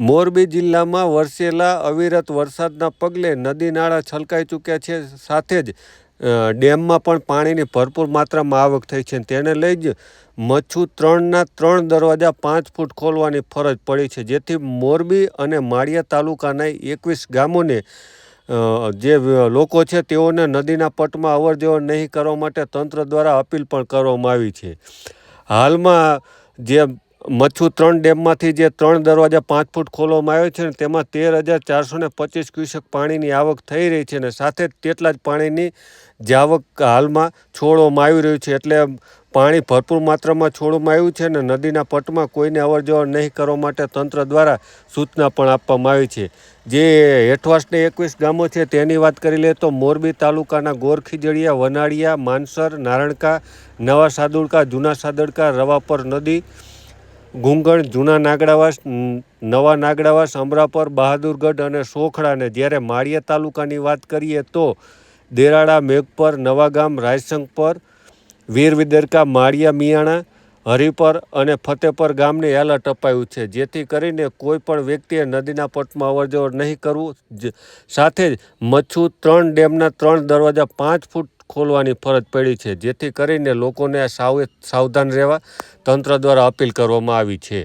મોરબી જિલ્લામાં વરસેલા અવિરત વરસાદના પગલે નદી નાળા છલકાઈ ચૂક્યા છે. સાથે જ ડેમમાં પણ પાણીની ભરપૂર માત્રામાં આવક થઈ છે. તેને લઈ જ મચ્છુ ત્રણના ત્રણ દરવાજા પાંચ ફૂટ ખોલવાની ફરજ પડી છે. જેથી મોરબી અને માળિયા તાલુકાના એકવીસ ગામોને જે લોકો છે તેઓને નદીના પટમાં અવર જવર નહીં કરવા માટે તંત્ર દ્વારા અપીલ પણ કરવામાં આવી છે. હાલમાં જે મચ્છુ ત્રણ ડેમમાંથી જે ત્રણ દરવાજા પાંચ ફૂટ ખોલવામાં આવ્યો છે ને તેમાં તેર હજાર ચારસો ને પચીસ ક્યુસેક પાણીની આવક થઈ રહી છે અને સાથે તેટલા જ પાણીની જાવક હાલમાં છોડવામાં આવી રહ્યું છે. એટલે પાણી ભરપૂર માત્રામાં છોડવામાં આવ્યું છે અને નદીના પટમાં કોઈને અવર જવર નહીં કરવા માટે તંત્ર દ્વારા સૂચના પણ આપવામાં આવી છે. જે હેઠવાસને એકવીસ ગામો છે તેની વાત કરી લે તો મોરબી તાલુકાના ગોરખીજળિયા, વનાળિયા માનસર નારણકા, નવા સાદુડકા, જૂના સાદડકા, રવાપર નદી ગુંગણ જૂના નાગડાવાસ નવા નાગડાવાસ, અમરાપર, બહાદુરગઢ અને સોખડાને જ્યારે માળિયા તાલુકાની વાત કરીએ તો દેરાળા, મેઘપર, નવાગામ, રાયસંગપર વીર વિદરકા માળિયા, મિયાણા, હરિપર અને ફતેપર ગામને એલર્ટ અપાયું છે. જેથી કરીને કોઈ પણ વ્યક્તિએ નદીના પટમાં અવરજવર નહીં કરવું. સાથે જ મચ્છુ ત્રણ ડેમના ત્રણ દરવાજા પાંચ ફૂટ ખોલવાની ફરજ પડી છે. જેથી કરીને લોકોને સાવ સાવધાન રહેવા તંત્ર દ્વારા અપીલ કરવામાં આવી છે.